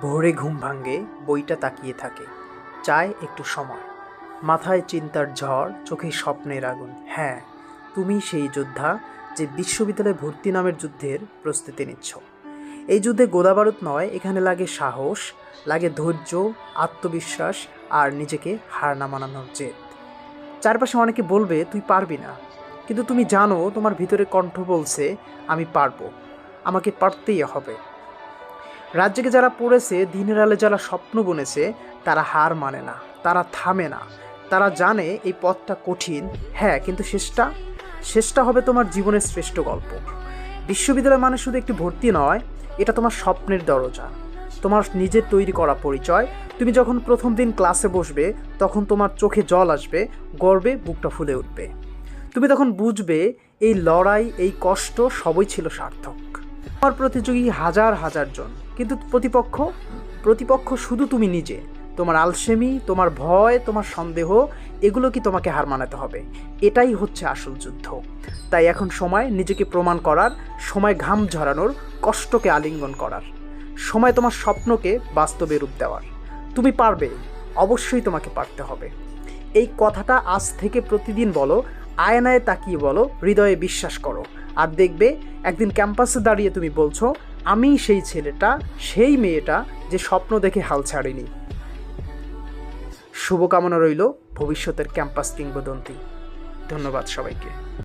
ভোরে ঘুম ভাঙে, বইটা তাকিয়ে থাকে। চায় একটু সময়। মাথায় চিন্তার ঝড়, চোখে স্বপ্নের আগুন। হ্যাঁ তুমি সেই যোদ্ধা যে বিশ্ববিদ্যালয়ে ভর্তি নামের যুদ্ধের প্রস্তুতি নিচ্ছ। এই যুদ্ধে গোলাবারুদ নয়, এখানে লাগে সাহস, লাগে ধৈর্য, আত্মবিশ্বাস আর নিজেকে হার না মানানোর জেদ। চারপাশে অনেকে বলবে, তুই পারবি না। কিন্তু তুমি জানো, তোমার ভিতরে কণ্ঠ বলছে, আমি পারব। আমাকে পারতেই হবে। রাজ্যকে যারা পড়েছে, দিনের আলে যারা স্বপ্ন বুনেছে, তারা হার মানে না, তারা থামে না। তারা জানে এই পথটা কঠিন। হ্যাঁ কিন্তু শেষটা? শেষটা হবে তোমার জীবনের শ্রেষ্ঠ গল্প। বিশ্ববিদ্যালয় মানে শুধু একটি ভর্তি নয়, এটা তোমার স্বপ্নের দরজা। তোমার নিজের তৈরি করা পরিচয়। তুমি যখন প্রথম দিন ক্লাসে বসবে, তখন তোমার চোখে জল আসবে, গর্বে বুকটা ফুলে উঠবে। তুমি তখন বুঝবে, এই লড়াই, এই কষ্ট সবই ছিল সার্থক। আমার প্রতিযোগী হাজার হাজার জন। কিন্তু প্রতিপক্ষ প্রতিপক্ষ শুধু তুমি নিজে। তোমার আলসেমি, তোমার ভয়, তোমার সন্দেহ, এগুলো কি তোমাকে হার মানাতে হবে? এটাই হচ্ছে আসল যুদ্ধ। তাই এখন সময় নিজেকে প্রমাণ করার, সময় ঘাম ঝরানোর, কষ্টকে আলিঙ্গন করার। সময় তোমার স্বপ্নকে বাস্তবে রূপ দেওয়ার। তুমি পারবে, অবশ্যই তোমাকে পারতে হবে। এই কথাটা আজ থেকে প্রতিদিন বলো, আয়নায় তাকিয়ে বলো, হৃদয়ে বিশ্বাস করো। আর দেখবে একদিন ক্যাম্পাসে দাঁড়িয়ে তুমি বলছো, আমি সেই ছেলেটা, সেই মেয়েটা যে স্বপ্ন দেখে হাল ছাড়িনি। শুভকামনা রইল ভবিষ্যতের ক্যাম্পাস কিংবদন্তি। ধন্যবাদ সবাইকে।